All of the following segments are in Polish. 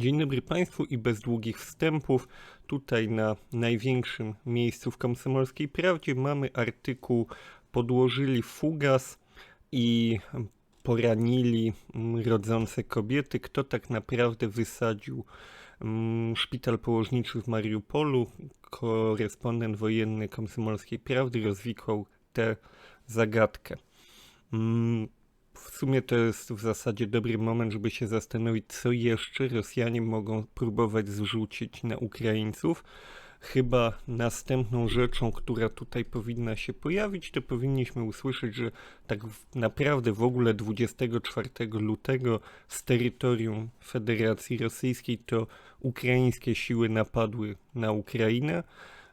Dzień dobry Państwu i bez długich wstępów. Tutaj na największym miejscu w Komsomolskiej Prawdzie mamy artykuł Podłożyli fugas i poranili mm, rodzące kobiety. Kto tak naprawdę wysadził mm, szpital położniczy w Mariupolu? Korespondent wojenny Komsomolskiej Prawdy rozwikłał tę zagadkę. W sumie to jest w zasadzie dobry moment, żeby się zastanowić, co jeszcze Rosjanie mogą próbować zrzucić na Ukraińców. Chyba następną rzeczą, która tutaj powinna się pojawić, to powinniśmy usłyszeć, że tak naprawdę w ogóle 24 lutego z terytorium Federacji Rosyjskiej to ukraińskie siły napadły na Ukrainę.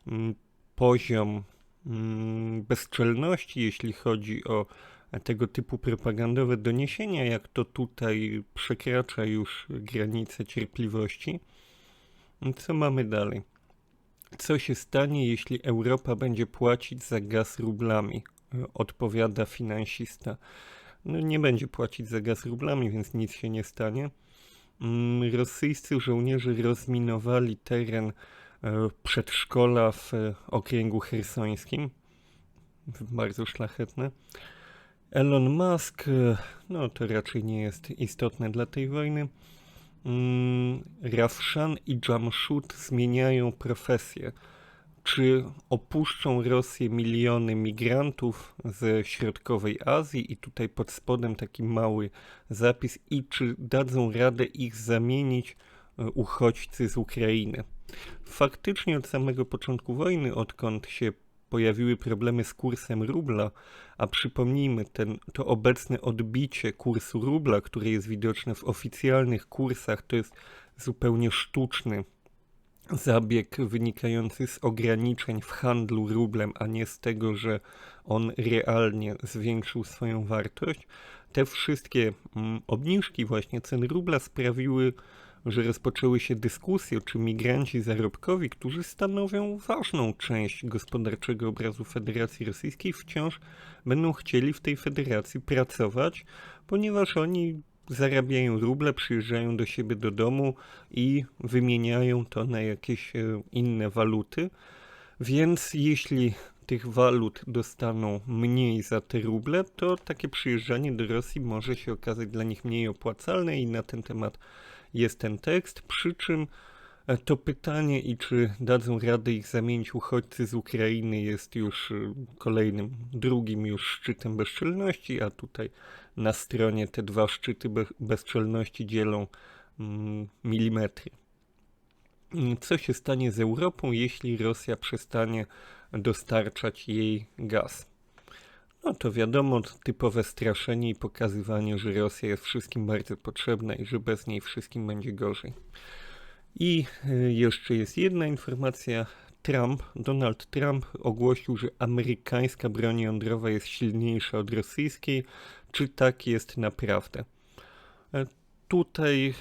Mm, poziom mm, bezczelności, jeśli chodzi o tego typu propagandowe doniesienia, jak to tutaj przekracza już granice cierpliwości. Co mamy dalej? Co się stanie, jeśli Europa będzie płacić za gaz rublami? Odpowiada finansista. No nie będzie płacić za gaz rublami, więc nic się nie stanie. Mm, rosyjscy żołnierze rozminowali teren e, przedszkola w e, okręgu hersońskim. Bardzo szlachetne. Elon Musk, e, no to raczej nie jest istotne dla tej wojny. Mm, Rafshan i Jamshud zmieniają profesję. Czy opuszczą Rosję miliony migrantów ze środkowej Azji i tutaj pod spodem taki mały zapis i czy dadzą radę ich zamienić e, uchodźcy z Ukrainy? Faktycznie od samego początku wojny, odkąd się pojawiły problemy z kursem rubla, a przypomnijmy, ten, to obecne odbicie kursu rubla, które jest widoczne w oficjalnych kursach, to jest zupełnie sztuczny zabieg wynikający z ograniczeń w handlu rublem, a nie z tego, że on realnie zwiększył swoją wartość. Te wszystkie mm, obniżki właśnie cen rubla sprawiły, że rozpoczęły się dyskusje, czy migranci zarobkowi, którzy stanowią ważną część gospodarczego obrazu Federacji Rosyjskiej, wciąż będą chcieli w tej federacji pracować, ponieważ oni zarabiają ruble, przyjeżdżają do siebie do domu i wymieniają to na jakieś e, inne waluty. Więc jeśli tych walut dostaną mniej za te ruble, to takie przyjeżdżanie do Rosji może się okazać dla nich mniej opłacalne i na ten temat jest ten tekst, przy czym e, to pytanie i czy dadzą radę ich zamienić uchodźcy z Ukrainy jest już e, kolejnym, drugim już szczytem bezczelności, a tutaj na stronie te dwa szczyty be bezczelności dzielą mm, milimetry. Co się stanie z Europą, jeśli Rosja przestanie dostarczać jej gaz? No to wiadomo, typowe straszenie i pokazywanie, że Rosja jest wszystkim bardzo potrzebna i że bez niej wszystkim będzie gorzej. I y, jeszcze jest jedna informacja. Trump, Donald Trump ogłosił, że amerykańska broń jądrowa jest silniejsza od rosyjskiej. Czy tak jest naprawdę? E, tutaj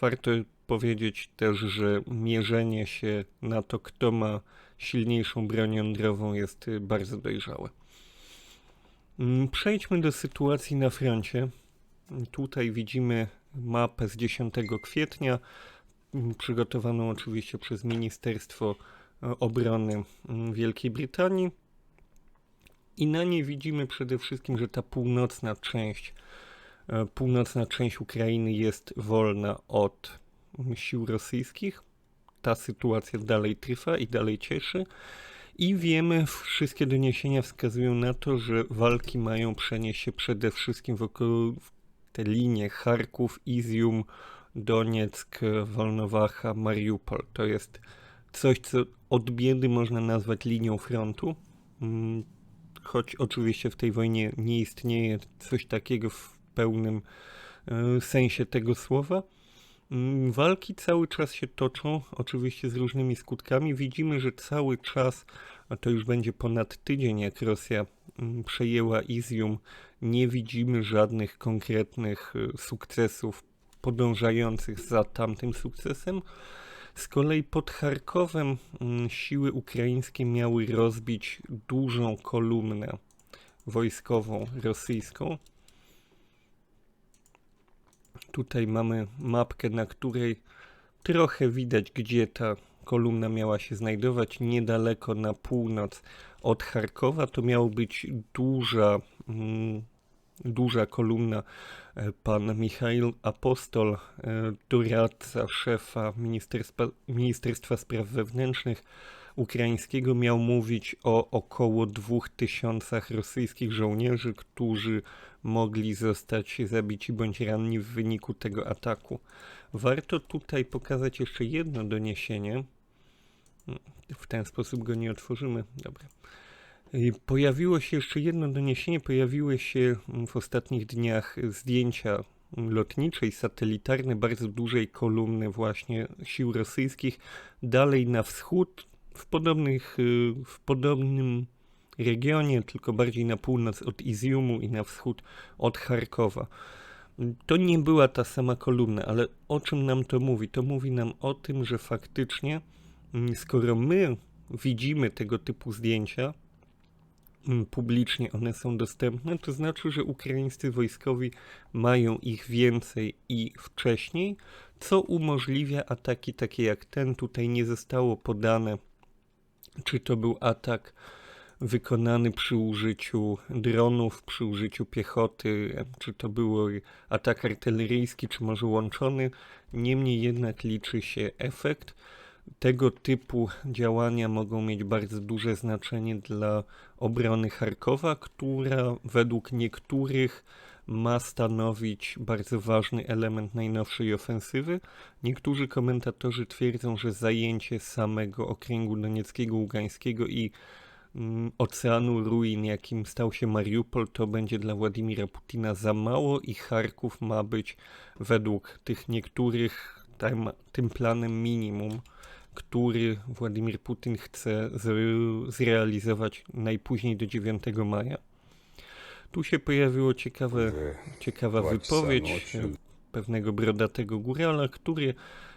warto powiedzieć też, że mierzenie się na to, kto ma silniejszą broń jądrową jest y, bardzo dojrzałe. Mm, przejdźmy do sytuacji na froncie. Tutaj widzimy mapę z 10 kwietnia, mm, przygotowaną oczywiście przez Ministerstwo e, Obrony mm, Wielkiej Brytanii. I na niej widzimy przede wszystkim, że ta północna część, e, północna część Ukrainy jest wolna od sił rosyjskich. Ta sytuacja dalej trwa i dalej cieszy. I wiemy, wszystkie doniesienia wskazują na to, że walki mają przenieść się przede wszystkim wokół te linie Charków, Izium, Donieck, Wolnowacha, Mariupol. To jest coś, co od biedy można nazwać linią frontu. Mm, choć oczywiście w tej wojnie nie istnieje coś takiego w pełnym e, sensie tego słowa. Mm, walki cały czas się toczą, oczywiście z różnymi skutkami. Widzimy, że cały czas, a to już będzie ponad tydzień, jak Rosja mm, przejęła Izium, nie widzimy żadnych konkretnych y, sukcesów podążających za tamtym sukcesem. Z kolei pod Charkowem mm, siły ukraińskie miały rozbić dużą kolumnę wojskową rosyjską. Tutaj mamy mapkę, na której Trochę widać, gdzie ta kolumna miała się znajdować, niedaleko na północ od Charkowa. To miała być duża, mm, duża kolumna. E, Pan Michail Apostol, e, doradca szefa Ministerstwa Spraw Wewnętrznych ukraińskiego, miał mówić o około dwóch tysiącach rosyjskich żołnierzy, którzy mogli zostać zabici bądź ranni w wyniku tego ataku. Warto tutaj pokazać jeszcze jedno doniesienie. W ten sposób go nie otworzymy. Dobra. Pojawiło się jeszcze jedno doniesienie. Pojawiły się w ostatnich dniach zdjęcia lotniczej, satelitarne, bardzo dużej kolumny właśnie sił rosyjskich dalej na wschód, w, podobnych, y, w podobnym regionie, tylko bardziej na północ od Iziumu i na wschód od Charkowa. To nie była ta sama kolumna, ale o czym nam to mówi? To mówi nam o tym, że faktycznie, mm, skoro my widzimy tego typu zdjęcia, mm, publicznie one są dostępne, to znaczy, że ukraińscy wojskowi mają ich więcej i wcześniej, co umożliwia ataki takie jak ten. Tutaj nie zostało podane, czy to był atak wykonany przy użyciu dronów, przy użyciu piechoty, czy to był atak artyleryjski, czy może łączony. Niemniej jednak liczy się efekt. Tego typu działania mogą mieć bardzo duże znaczenie dla obrony Charkowa, która według niektórych ma stanowić bardzo ważny element najnowszej ofensywy. Niektórzy komentatorzy twierdzą, że zajęcie samego okręgu donieckiego, ługańskiego i mm, oceanu ruin, jakim stał się Mariupol, to będzie dla Władimira Putina za mało i Charków ma być według tych niektórych tym, tym planem minimum, który Władimir Putin chce zre- zrealizować najpóźniej do 9 maja. Tu się pojawiło ciekawe, ciekawa wypowiedź pewnego brodatego górala, który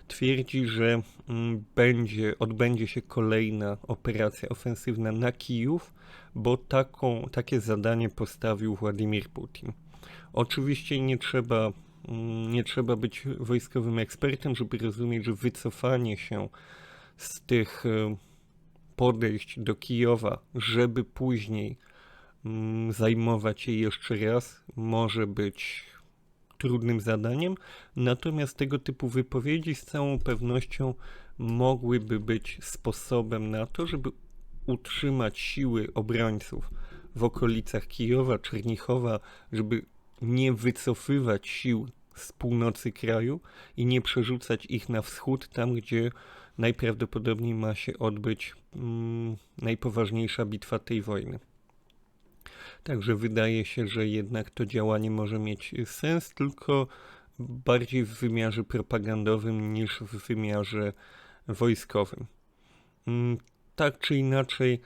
twierdzi, że mm, będzie, odbędzie się kolejna operacja ofensywna na Kijów, bo taką, takie zadanie postawił Władimir Putin. Oczywiście nie trzeba, mm, nie trzeba być wojskowym ekspertem, żeby rozumieć, że wycofanie się z tych e, podejść do Kijowa, żeby później zajmować się jeszcze raz, może być trudnym zadaniem, natomiast tego typu wypowiedzi z całą pewnością mogłyby być sposobem na to, żeby utrzymać siły obrońców w okolicach Kijowa, Czernichowa, żeby nie wycofywać sił z północy kraju i nie przerzucać ich na wschód, tam gdzie najprawdopodobniej ma się odbyć mm, najpoważniejsza bitwa tej wojny. Także wydaje się, że jednak to działanie może mieć sens, tylko bardziej w wymiarze propagandowym niż w wymiarze wojskowym. Mm, Tak czy inaczej,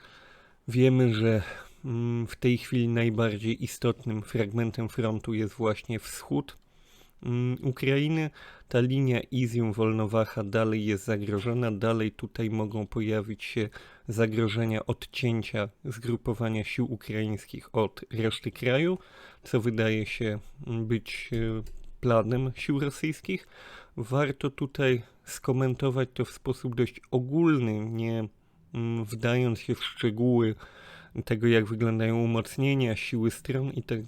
wiemy, że mm, w tej chwili najbardziej istotnym fragmentem frontu jest właśnie wschód Ukrainy. Ta linia Izium-Wolnowacha dalej jest zagrożona, dalej tutaj mogą pojawić się zagrożenia odcięcia zgrupowania sił ukraińskich od reszty kraju, co wydaje się mm, być e, planem sił rosyjskich. Warto tutaj skomentować to w sposób dość ogólny, nie mm, wdając się w szczegóły tego, jak wyglądają umocnienia, siły stron i tak.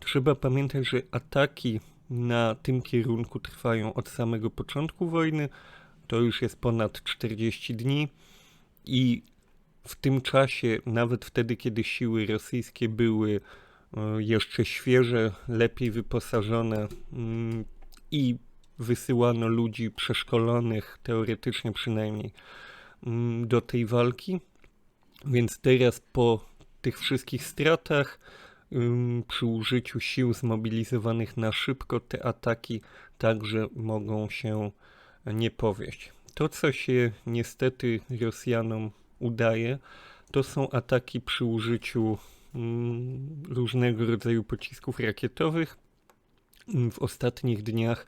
Trzeba pamiętać, że ataki na tym kierunku trwają od samego początku wojny. To już jest ponad 40 dni i w tym czasie, nawet wtedy, kiedy siły rosyjskie były e, jeszcze świeże, lepiej wyposażone mm, i wysyłano ludzi przeszkolonych, teoretycznie przynajmniej, mm, do tej walki. Więc teraz po tych wszystkich stratach, przy użyciu sił zmobilizowanych na szybko, te ataki także mogą się nie powieść. To, co się niestety Rosjanom udaje, to są ataki przy użyciu różnego rodzaju pocisków rakietowych. W ostatnich dniach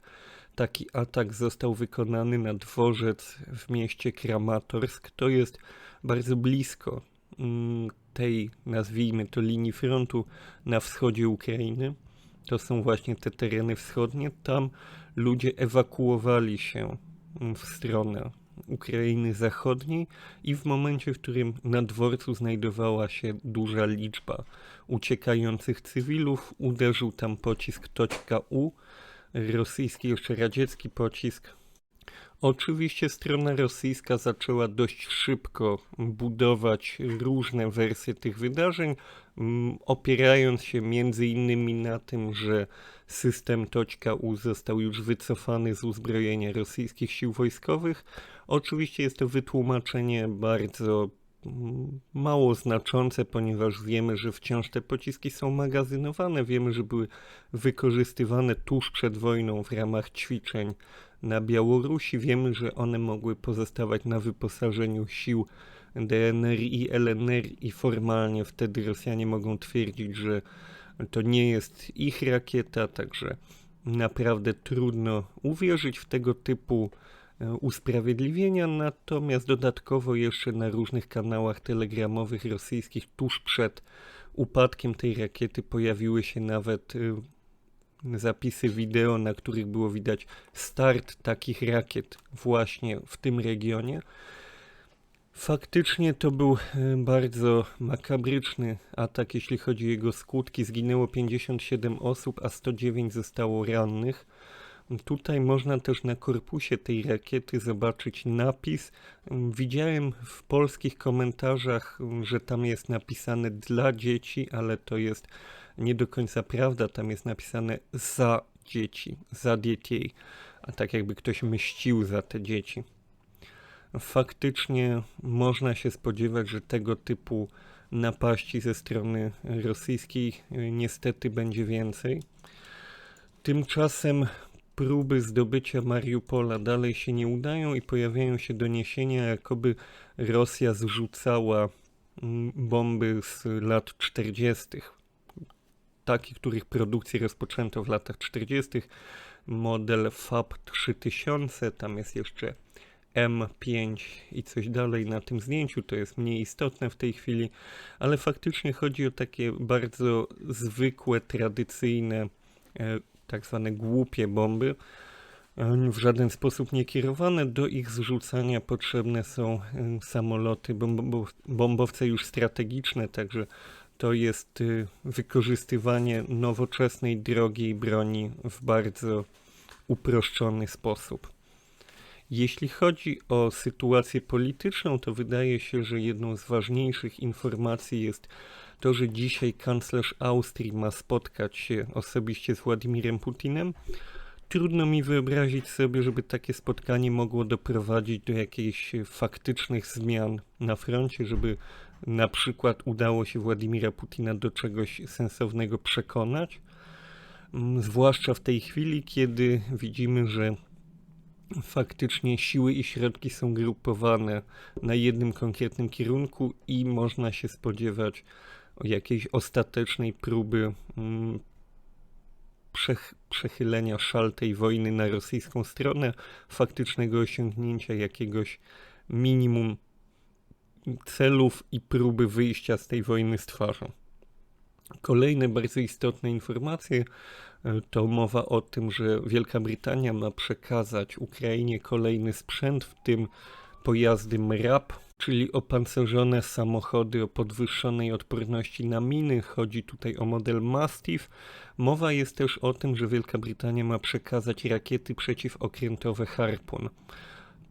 taki atak został wykonany na dworzec w mieście Kramatorsk. To jest bardzo blisko tej, nazwijmy to, linii frontu na wschodzie Ukrainy. To są właśnie te tereny wschodnie. Tam ludzie ewakuowali się w stronę Ukrainy Zachodniej i w momencie, w którym na dworcu znajdowała się duża liczba uciekających cywilów, uderzył tam pocisk Toćka U, rosyjski, jeszcze radziecki pocisk. Oczywiście strona rosyjska zaczęła dość szybko budować różne wersje tych wydarzeń, opierając się między innymi na tym, że system Toćka U został już wycofany z uzbrojenia rosyjskich sił wojskowych. Oczywiście jest to wytłumaczenie bardzo mało znaczące, ponieważ wiemy, że wciąż te pociski są magazynowane, wiemy, że były wykorzystywane tuż przed wojną w ramach ćwiczeń na Białorusi. Wiemy, że one mogły pozostawać na wyposażeniu sił DNR i LNR i formalnie wtedy Rosjanie mogą twierdzić, że to nie jest ich rakieta, także naprawdę trudno uwierzyć w tego typu e, usprawiedliwienia, natomiast dodatkowo jeszcze na różnych kanałach telegramowych rosyjskich tuż przed upadkiem tej rakiety pojawiły się nawet e, zapisy wideo, na których było widać start takich rakiet właśnie w tym regionie. Faktycznie to był e, bardzo makabryczny atak, jeśli chodzi o jego skutki. Zginęło 57 osób, a 109 zostało rannych. Tutaj można też na korpusie tej rakiety zobaczyć napis. Widziałem w polskich komentarzach, że tam jest napisane dla dzieci, ale to jest nie do końca prawda. Tam jest napisane za dzieci, za dzieci, a tak jakby ktoś mścił za te dzieci faktycznie można się spodziewać, że tego typu napaści ze strony rosyjskiej y, niestety będzie więcej. Tymczasem próby zdobycia Mariupola dalej się nie udają i pojawiają się doniesienia, jakoby Rosja zrzucała mm, bomby z lat 40. Takich, których produkcję rozpoczęto w latach 40. Model FAB 3000, tam jest jeszcze M5 i coś dalej na tym zdjęciu, to jest mniej istotne w tej chwili, ale faktycznie chodzi o takie bardzo zwykłe, tradycyjne, e, tak zwane głupie bomby, w żaden sposób nie kierowane. Do ich zrzucania potrzebne są e, samoloty, bombowce już strategiczne, także to jest e, wykorzystywanie nowoczesnej, drogiej broni w bardzo uproszczony sposób. Jeśli chodzi o sytuację polityczną, to wydaje się, że jedną z ważniejszych informacji jest to, że dzisiaj kanclerz Austrii ma spotkać się osobiście z Władimirem Putinem. Trudno mi wyobrazić sobie, żeby takie spotkanie mogło doprowadzić do jakichś faktycznych zmian na froncie, żeby na przykład udało się Władimira Putina do czegoś sensownego przekonać. Mm, zwłaszcza w tej chwili, kiedy widzimy, że faktycznie siły i środki są grupowane na jednym konkretnym kierunku i można się spodziewać jakiejś ostatecznej próby mm, przech przechylenia szal tej wojny na rosyjską stronę, faktycznego osiągnięcia jakiegoś minimum celów i próby wyjścia z tej wojny z twarzą. Kolejne bardzo istotne informacje e, to mowa o tym, że Wielka Brytania ma przekazać Ukrainie kolejny sprzęt, w tym pojazdy MRAP, czyli opancerzone samochody o podwyższonej odporności na miny. Chodzi tutaj o model Mastiff. Mowa jest też o tym, że Wielka Brytania ma przekazać rakiety przeciwokrętowe Harpun.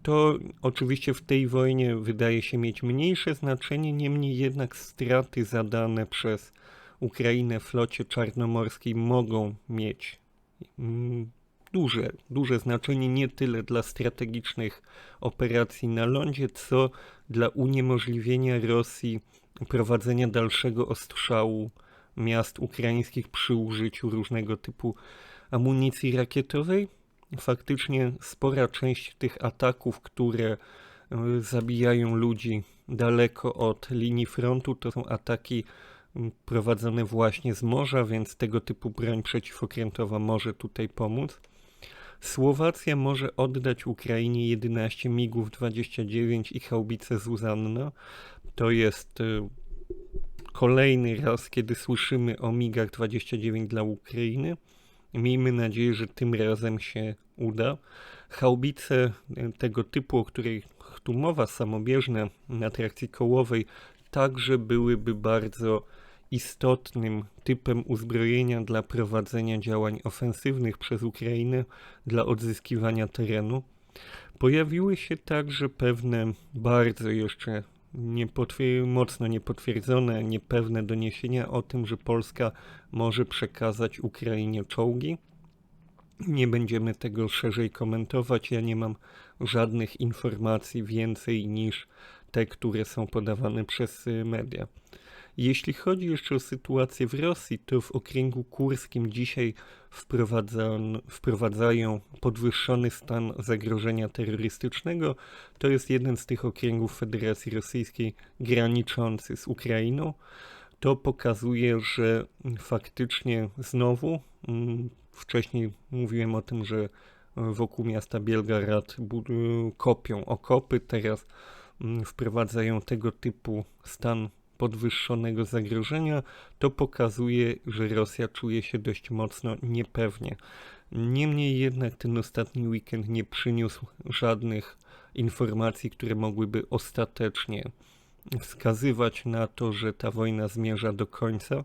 To oczywiście w tej wojnie wydaje się mieć mniejsze znaczenie, niemniej jednak straty zadane przez Ukrainę flocie czarnomorskiej mogą mieć mm, duże, duże znaczenie nie tyle dla strategicznych operacji na lądzie, co dla uniemożliwienia Rosji prowadzenia dalszego ostrzału miast ukraińskich przy użyciu różnego typu amunicji rakietowej. Faktycznie spora część tych ataków, które e, zabijają ludzi daleko od linii frontu, to są ataki prowadzone właśnie z morza, więc tego typu broń przeciwokrętowa może tutaj pomóc. Słowacja może oddać Ukrainie 11 MIGów 29 i haubice Zuzanna. To jest y, kolejny raz, kiedy słyszymy o MIGach 29 dla Ukrainy. Miejmy nadzieję, że tym razem się uda. Haubice e, tego typu, o której tu mowa, samobieżne na trakcji kołowej, także byłyby bardzo istotnym typem uzbrojenia dla prowadzenia działań ofensywnych przez Ukrainę, dla odzyskiwania terenu. Pojawiły się także pewne bardzo jeszcze niepotwier- mocno niepotwierdzone, niepewne doniesienia o tym, że Polska może przekazać Ukrainie czołgi. Nie będziemy tego szerzej komentować. Ja nie mam żadnych informacji więcej niż te, które są podawane przez media. Jeśli chodzi jeszcze o sytuację w Rosji, to w okręgu kurskim dzisiaj wprowadzają podwyższony stan zagrożenia terrorystycznego. To jest jeden z tych okręgów Federacji Rosyjskiej graniczący z Ukrainą. To pokazuje, że faktycznie znowu, mm, wcześniej mówiłem o tym, że wokół miasta Bielgarad budu- kopią okopy, teraz mm, wprowadzają tego typu stan podwyższonego zagrożenia, to pokazuje, że Rosja czuje się dość mocno niepewnie. Niemniej jednak ten ostatni weekend nie przyniósł żadnych informacji, które mogłyby ostatecznie wskazywać na to, że ta wojna zmierza do końca.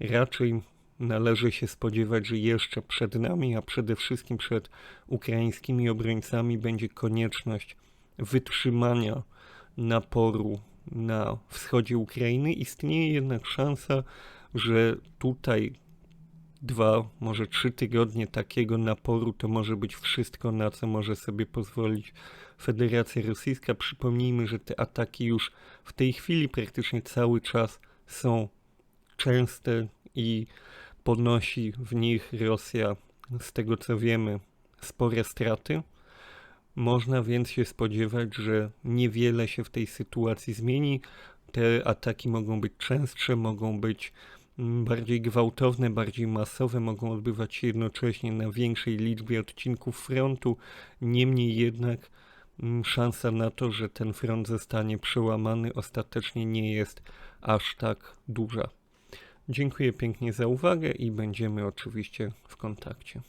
Raczej należy się spodziewać, że jeszcze przed nami, a przede wszystkim przed ukraińskimi obrońcami będzie konieczność wytrzymania naporu na wschodzie Ukrainy. Istnieje jednak szansa, że tutaj dwa, może trzy tygodnie takiego naporu to może być wszystko, na co może sobie pozwolić Federacja Rosyjska. Przypomnijmy, że te ataki już w tej chwili praktycznie cały czas są częste i ponosi w nich Rosja, z tego co wiemy, spore straty. Można więc się spodziewać, że niewiele się w tej sytuacji zmieni. Te ataki mogą być częstsze, mogą być mm, bardziej gwałtowne, bardziej masowe, mogą odbywać się jednocześnie na większej liczbie odcinków frontu. Niemniej jednak mm, szansa na to, że ten front zostanie przełamany ostatecznie nie jest aż tak duża. Dziękuję pięknie za uwagę i będziemy oczywiście w kontakcie.